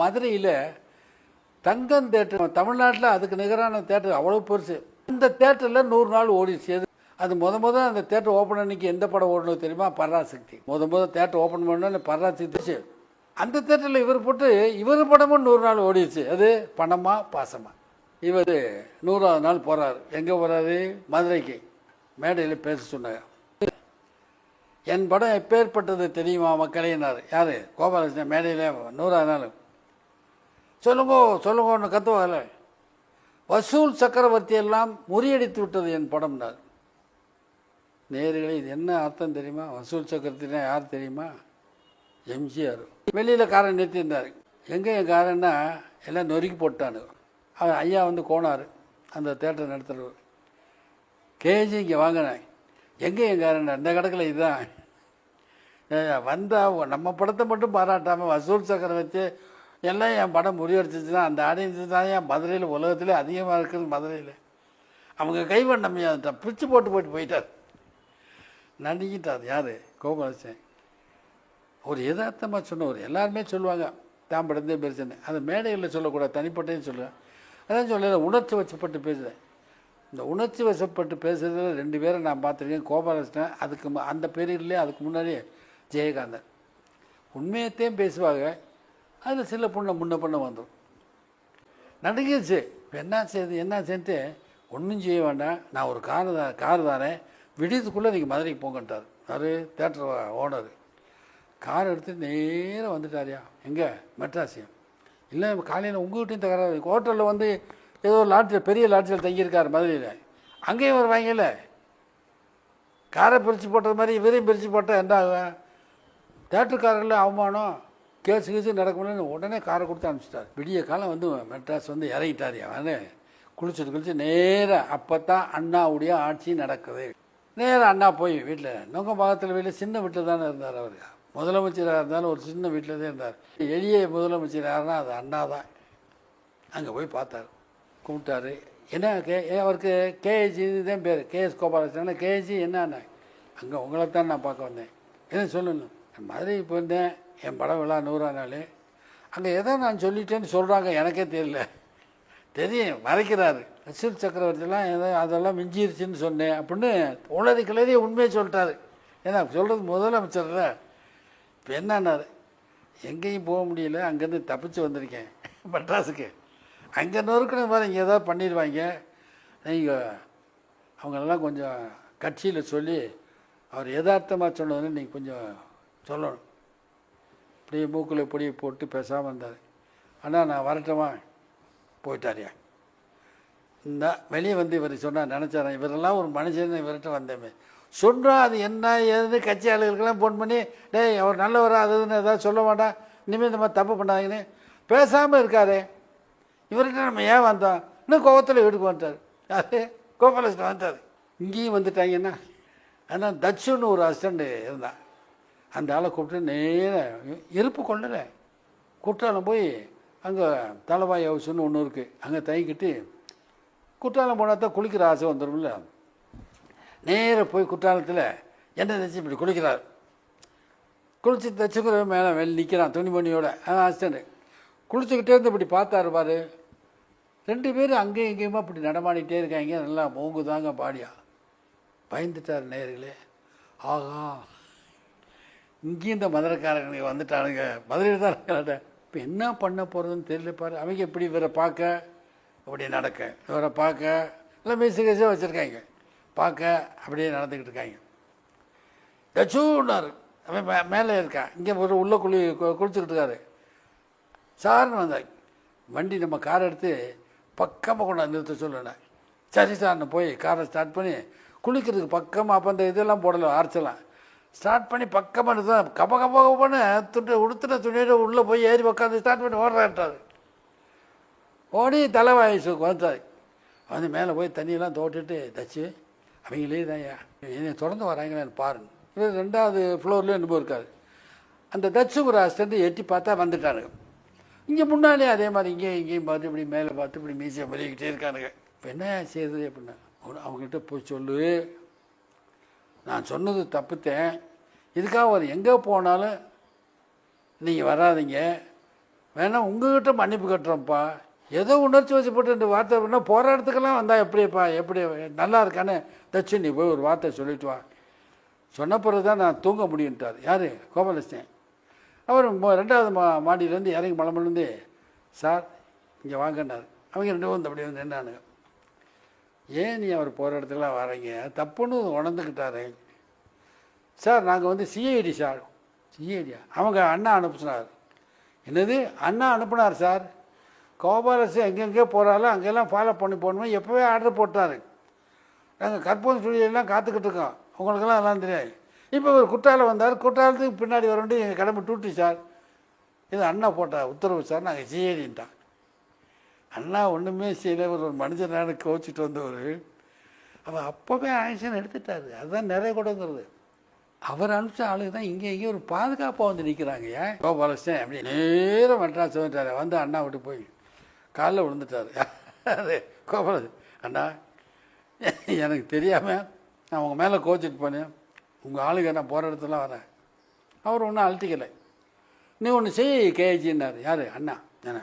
மதுரையில் தங்கம் தேட்டர் தமிழ்நாட்டில் அதுக்கு நிகரான தேட்டர் அவ்வளோ பெருசு. இந்த தேட்டரில் நூறு நாள் ஓடிச்சு அது அது முத முத அந்த தேட்டர் ஓப்பன் அன்னைக்கு எந்த படம் ஓடணும் தெரியுமா? பராசக்தி. முத முத தேட்டர் ஓப்பன் பண்ணோன்னு பராசக்தி அந்த தேட்டரில் இவர் போட்டு இவர் படமும் நூறு நாள் ஓடிடுச்சு. அது பணமா பாசமா? இவர் நூறாவது நாள் போகிறாரு எங்கே போகிறாரு மதுரைக்கு. மேடையில் பேச சொன்னாங்க என் படம் எப்பேற்பட்டது தெரியுமா மக்களேனார் யார்? கோபாலகிருஷ்ணன் மேடையில் நூறாவது நாள். சொல்லுங்கோ சொல்லுங்கன்னு கத்துவாங்கல்ல வசூல் சக்கரவர்த்தி எல்லாம் முறியடித்து விட்டது என் படம்னார் நேர்களே இது என்ன அர்த்தம் தெரியுமா? வசூல் சக்கரவர்த்தினா யார் தெரியுமா? எம்ஜிஆர். வெளியில் காரன் நிறுத்தியிருந்தார். எங்கே என் காரன்னா எல்லாம் நொறுக்கி போட்டானு. அவன் ஐயா வந்து கோனார். அந்த தேட்டர் நடத்துகிறவர் கேஜி இங்கே வாங்கினேன். எங்கே என் காரன் இந்த கடக்கில் இதுதான். வந்தால் நம்ம படத்தை மட்டும் பாராட்டாமல் வசூல் சக்கரவர்த்தி எல்லாம் என் படம் முறியடிச்சிச்சுன்னா அந்த ஆடியன்ஸ் தான் என் மதுரையில் உலகத்தில் அதிகமாக இருக்குது மதுரையில். அவங்க கைவன் கைவண்ணம் பிரித்து போட்டு போயிட்டு போயிட்டார். நடிக்கிட்டார் யார்? கோபாலசன் ஒரு யதார்த்தமாக சொன்னவர். எல்லாருமே சொல்லுவாங்க தான் படத்தே பெருசுன்னு. அது மேடைகளில் சொல்லக்கூடாது தனிப்பட்டையும் சொல்லுவேன். அதான் சொல்லல உணர்ச்சி வசப்பட்டு பேசுகிறேன் இந்த உணர்ச்சி வசப்பட்டு பேசுகிறதுல ரெண்டு பேரை நான் பார்த்துருக்கேன். கோபாலகிருஷ்ணன் அதுக்கு அந்த பீரியட்லேயே அதுக்கு முன்னாடியே ஜெயகாந்தன். உண்மையத்தையும் பேசுவாங்க. அதில் சில பொண்ணை முன்ன பண்ண வந்துடும் நடுங்கிருச்சு இப்போ என்ன செய்யுது என்ன செய்துட்டு ஒன்றும் செய்ய வேண்டாம் நான் ஒரு கார் தான் கார் தானே விடியதுக்குள்ளே நீங்கள் மதுரைக்கு போங்கன்ட்டார். யார்? தேட்டர் ஓனர் கார் எடுத்து நேராக வந்துட்டாரியா. எங்கே? மெட்ராசியம் இல்லை காலையில் உங்கள்கிட்டையும் தகராறு ஹோட்டலில் வந்து ஏதோ ஒரு லாட்ஜில் பெரிய லாட்ஜில் தங்கியிருக்கார் மதுரையில். அங்கேயும் ஒரு வாங்கல காரை பிரித்து போட்டது மாதிரி இவரையும் பிரித்து போட்டால் என்ன ஆகும்? தேட்டருக்காரர்கள் அவமானம். கேஸ் கேசு நடக்கணும்னு உடனே காரை கொடுத்து அனுப்பிச்சிட்டார். விடிய காலம் வந்து மெட்ராஸ் வந்து இறங்கிட்டார். அவன் குளிச்சுட்டு குளிச்சு நேராக அப்போ தான் அண்ணாவுடைய ஆட்சி நடக்குது. நேராக அண்ணா போய் வீட்டில் நொங்க பாகத்தில் வீட்டில் சின்ன வீட்டில் தானே இருந்தார் அவர். முதலமைச்சராக இருந்தாலும் ஒரு சின்ன வீட்டில் தான் இருந்தார். எளிய முதலமைச்சர் யாருன்னா அது அண்ணா தான். அங்கே போய் பார்த்தார். கூப்பிட்டாரு. என்ன கே அவருக்கு கேஜி தான் பேர். கேஎஸ் கோபாலகிருஷ்ணன். கேஜி என்னன்னு. அங்கே உங்களை தான் நான் பார்க்க வந்தேன். என்ன சொல்லணும்? மதுரை போயிருந்தேன் என் படம் விழா நூறாம் நாள். அங்கே எதோ நான் சொல்லிட்டேன்னு சொல்கிறாங்க எனக்கே தெரியல. தெரியும் மறைக்கிறாரு. அசில் சக்கரவர்த்திலாம் எதை அதெல்லாம் மிஞ்சிருச்சுன்னு சொன்னேன் அப்படின்னு உளறி கிளறி உண்மையை சொல்லிட்டாரு. ஏன்னா சொல்கிறது முதலமைச்சர் இப்போ என்னன்னாரு? எங்கேயும் போக முடியல அங்கேருந்து தப்பிச்சு வந்திருக்கேன். மெட்ராஸுக்கு. அங்கே நொறுக்கணும் மாதிரி இங்கே ஏதாவது பண்ணிடுவாங்க. நீங்கள் அவங்களெல்லாம் கொஞ்சம் கட்சியில் சொல்லி அவர் யதார்த்தமாக சொன்னதுன்னு நீங்கள் கொஞ்சம் சொல்லணும். இப்படி மூக்கில் பொடியை போட்டு பேசாமல் இருந்தார். அண்ணா நான் வரட்டுமா? போயிட்டாரியா இந்த வெளியே வந்து இவர் சொன்னால் நினச்சாரன் இவரெல்லாம் ஒரு மனுஷன் இவர்கிட்ட வந்தேமே. சொல்கிறோம் அது என்ன ஏதுன்னு கட்சி ஆளுகளுக்கெல்லாம் ஃபோன் பண்ணி டேய் அவர் நல்லவரா அது இதுன்னு ஏதாவது சொல்ல மாட்டான் இனிமேல் இந்த மாதிரி தப்பு பண்ணாதீங்கன்னு. பேசாமல் இருக்காரே. இவர்கிட்ட நம்ம ஏன் வந்தோம்? இன்னும் கோபத்தில் வீட்டுக்கு வந்துட்டார். யாரு? கோபாலகிருஷ்ணன் வந்துட்டார். இங்கேயும் வந்துட்டாங்கன்னா ஆனால் தட்சுன்னு ஒரு அசிஸ்டண்ட் இருந்தான். அந்த ஆளை கூப்பிட்டு நேராக இருப்பு கொள்ளலை குற்றாலம் போய் அங்கே தலைவாய் ஹவுஸ்னு ஒன்று இருக்குது அங்கே தங்கிக்கிட்டு குற்றாலம் போனால் தான் குளிக்கிற ஆசை வந்துடும்ல நேராக போய் குற்றாலத்தில் எண்ணெய் தச்சு இப்படி குளிக்கிறார். குளிச்சு தச்சுக்கிற மேலே வெளில நிற்கிறான் துணிமணியோட. ஆசைன்னு குளிச்சுக்கிட்டே இருந்து இப்படி பார்த்தாரு பாரு. ரெண்டு பேரும் அங்கேயும் இங்கேயுமா இப்படி நடமாடிட்டே இருக்காங்க. நல்லா மூங்குதாங்க பாடியா. பயந்துட்டார் நேர்களே ஆகா இங்கேயும் இந்த மதுரைக்காரங்க வந்துட்டானுங்க. மதுரையில் தான் இருக்காட்ட இப்போ என்ன பண்ண போகிறதுன்னு தெரியல பாரு. அவங்க எப்படி இவரை பார்க்க? அப்படியே நடக்க. இவரை பார்க்க. எல்லாம் மீசு கேஸாக வச்சுருக்காங்க. பார்க்க அப்படியே நடந்துக்கிட்டு இருக்காங்க. தச்சூன்னாரு அவன் மே மேலே இருக்கான் இங்கே ஒரு உள்ள குளி கு- குளிச்சுக்கிட்டு இருக்காரு. சார்னு வந்தாங்க வண்டி நம்ம கார் எடுத்து பக்கமாக கொண்டாந்து நிறுத்த சொல்லுனேன் சரி சார்னு போய் காரை ஸ்டார்ட் பண்ணி குளிக்கிறதுக்கு பக்கமாக அப்போ அந்த இதெல்லாம் போடலை ஆர்ச்செல்லாம். ஸ்டார்ட் பண்ணி பக்கமாக நிறுத்த. கப கப கபன்னு துண்டு உடுத்துன துணியோட உள்ளே போய் ஏறி உட்காந்து ஸ்டார்ட் பண்ணி ஓடுறாட்டாரு ஓடி தலைவாயிசு வந்தாரு. வந்து மேலே போய் தண்ணியெல்லாம் தோட்டுட்டு தச்சு அவங்களே தான் என்னை தொடர்ந்து வராங்களே பாருங்க. இவர் ரெண்டாவது ஃப்ளோர்லேயே என்னமோ இருக்காரு அந்த தச்சு ஒரு அசிஸ்டண்ட் எட்டி பார்த்தா வந்துட்டானுங்க இங்கே முன்னாலே அதே மாதிரி இங்கேயும் இங்கேயும் பார்த்து இப்படி மேலே பார்த்து இப்படி மீசியை மறிக்கிட்டே இருக்கானுங்க. இப்போ என்ன செய்யுது அப்படின்னா அவனு- அவங்ககிட்ட போய் சொல்லு. நான் சொன்னது தப்புத்தேன். இதுக்காக அவர் எங்கே போனாலும் நீங்கள் வராதீங்க. வேணால் உங்கள்கிட்ட மன்னிப்பு கட்டுறோம்ப்பா ஏதோ உணர்ச்சி வசப்பட்டு ரெண்டு வார்த்தை பண்ணால் போராட்டத்துக்கெல்லாம் வந்தால் எப்படிப்பா எப்படி நல்லா இருக்கான்னு தச்சு நீ போய் ஒரு வார்த்தை சொல்லிட்டு வா. சொன்ன பிறகு தான் நான் தூங்க முடியுன்ட்டார் யார்? கோபாலகிருஷ்ணன். அவர் ரெண்டாவது மா மாடியிலேருந்து இறங்கி மலமலேருந்து சார் இங்கே வாங்கினார் அவங்க ரெண்டு வந்து அப்படியே வந்து நின்னானுங்க. ஏன் நீ அவர் போகிற இடத்துல வரீங்க தப்புன்னு உணர்ந்துக்கிட்டாரு. சார் நாங்கள் வந்து சிஐடி சார். சிஐடியா அவங்க அண்ணா அனுப்புனார். என்னது? அண்ணா அனுப்புனார் சார். கோபாலசு எங்கெங்கே போகிறாலும் அங்கெல்லாம் ஃபாலோ பண்ணி போகணுமே எப்போவே ஆர்டர் போட்டார். நாங்கள் கற்பூர் ஸ்டுடியோலாம் காத்துக்கிட்டு இருக்கோம். உங்களுக்கெல்லாம் எல்லாம் தெரியாது. இப்போ ஒரு குற்றாலம் வந்தார். குற்றாலத்துக்கு பின்னாடி வர வேண்டிய எங்கள் கடமை டூட்டி சார். இது அண்ணா போட்ட உத்தரவு சார். நாங்கள் சிஐடின்ட்டான் அண்ணா ஒன்றுமே செய்யலை. ஒரு மனுஷனான கோச்சிட்டு வந்தவர். அவர் அப்போவே ஆக்ஷன் எடுத்துட்டாரு. அதுதான் நிறைய கூடங்கிறது. அவர் அனுப்பிச்ச ஆளுங்க தான் இங்கே இங்கே ஒரு பாதுகாப்பாக வந்து நிற்கிறாங்க ஏன்? கோபாலகிருஷ்ணன் அப்படி நேரம் மெட்ராஸ் வந்துட்டார். வந்து அண்ணா விட்டு போய் காலில் விழுந்துட்டார். அது கோபால அண்ணா எனக்கு தெரியாமல் நான் உங்கள் மேலே கோச்சிட்டு போனேன். உங்கள் ஆளுங்க நான் போகிற இடத்துல வரேன். அவர் ஒன்றும் அழட்டிக்கலை. நீ ஒன்று செய் கேஜின்னார் யார்? அண்ணா. என்ன?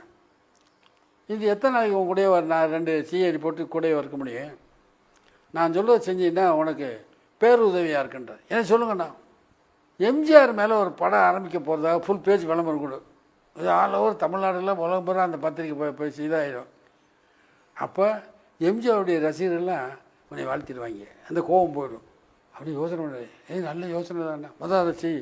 இது எத்தனை நாளைக்கு உன் கூடயே வர நான் ரெண்டு சிஐடி போட்டு கூடயே இருக்க முடியும்? நான் சொல்லுவது செஞ்சீங்கன்னா உனக்கு பேருதவியாக இருக்குன்றார். என்ன சொல்லுங்கண்ணா. எம்ஜிஆர் மேலே ஒரு படம் ஆரம்பிக்க போகிறதாக ஃபுல் பேஜ் விளம்பரம் கொடு. இது ஆல் ஓவர் தமிழ்நாடுலாம் உலகம் பூரா அந்த பத்திரிக்கை போய் பேசி இதாகிடும் அப்போ எம்ஜிஆருடைய ரசிகர்கள்லாம் உன்னை வாழ்த்திடுவாங்க. அந்த கோபம் போயிடும். அப்படி யோசனை பண்ணுறது ஏய் நல்ல யோசனை தானே முதல் அதை செய்